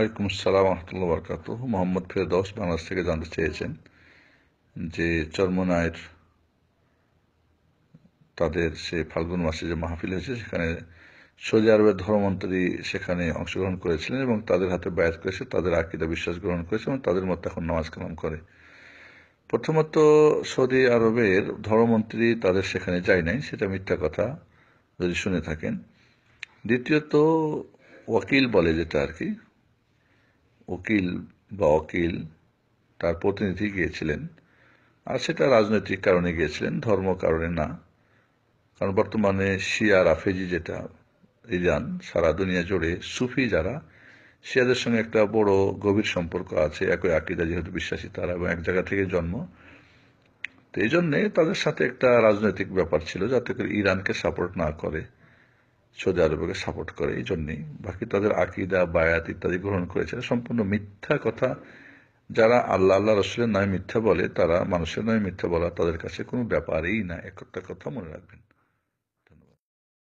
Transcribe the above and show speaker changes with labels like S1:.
S1: ওয়ালাইকুম আসসালাম রহমতুল্লাহ বরকাত মোহাম্মদ ফেরদৌস বাংলাদেশ থেকে জানতে চেয়েছেন যে চর্মনায়ের তাদের সে ফাল্গুন মাসে যে মাহফিল হয়েছে, সেখানে সৌদি আরবের ধর্মমন্ত্রী সেখানে অংশগ্রহণ করেছিলেন এবং তাদের হাতে বায়াত করেছে, তাদের আকিদা বিশ্বাস গ্রহণ করেছে এবং তাদের মতো এখন নামাজ কালাম করে। প্রথমত, সৌদি আরবের ধর্মমন্ত্রী তাদের সেখানে যায় নাই, সেটা মিথ্যা কথা, যদি শুনে থাকেন। দ্বিতীয়ত, ওয়াকিল বলে যেটা আর কি উকিল বা অকিল তার প্রতিনিধি গিয়েছিলেন আর সেটা রাজনৈতিক কারণে গিয়েছিলেন, ধর্ম কারণে না। কারণ বর্তমানে শিয়া, রাফেজি যেটা, ইরান, সারা দুনিয়া জুড়ে সুফি যারা, শিয়াদের সঙ্গে একটা বড় গভীর সম্পর্ক আছে, একই আকিদা যেহেতু বিশ্বাসী তারা এবং এক জায়গা থেকে জন্ম। তো এই জন্যে তাদের সাথে একটা রাজনৈতিক ব্যাপার ছিল যাতে করে ইরানকে সাপোর্ট না করে। সৌদি আরবকে সাপোর্ট করে, এই জন্যেই। বাকি তাদের আকিদা, বায়াত ইত্যাদি গ্রহণ করেছে। সম্পূর্ণ মিথ্যা কথা যারা আল্লাহ আল্লাহ রসুলের নামে মিথ্যা বলে, তারা মানুষের নামে মিথ্যা বলা তাদের কাছে কোনো ব্যাপারই না। একটা কথা মনে রাখবেন।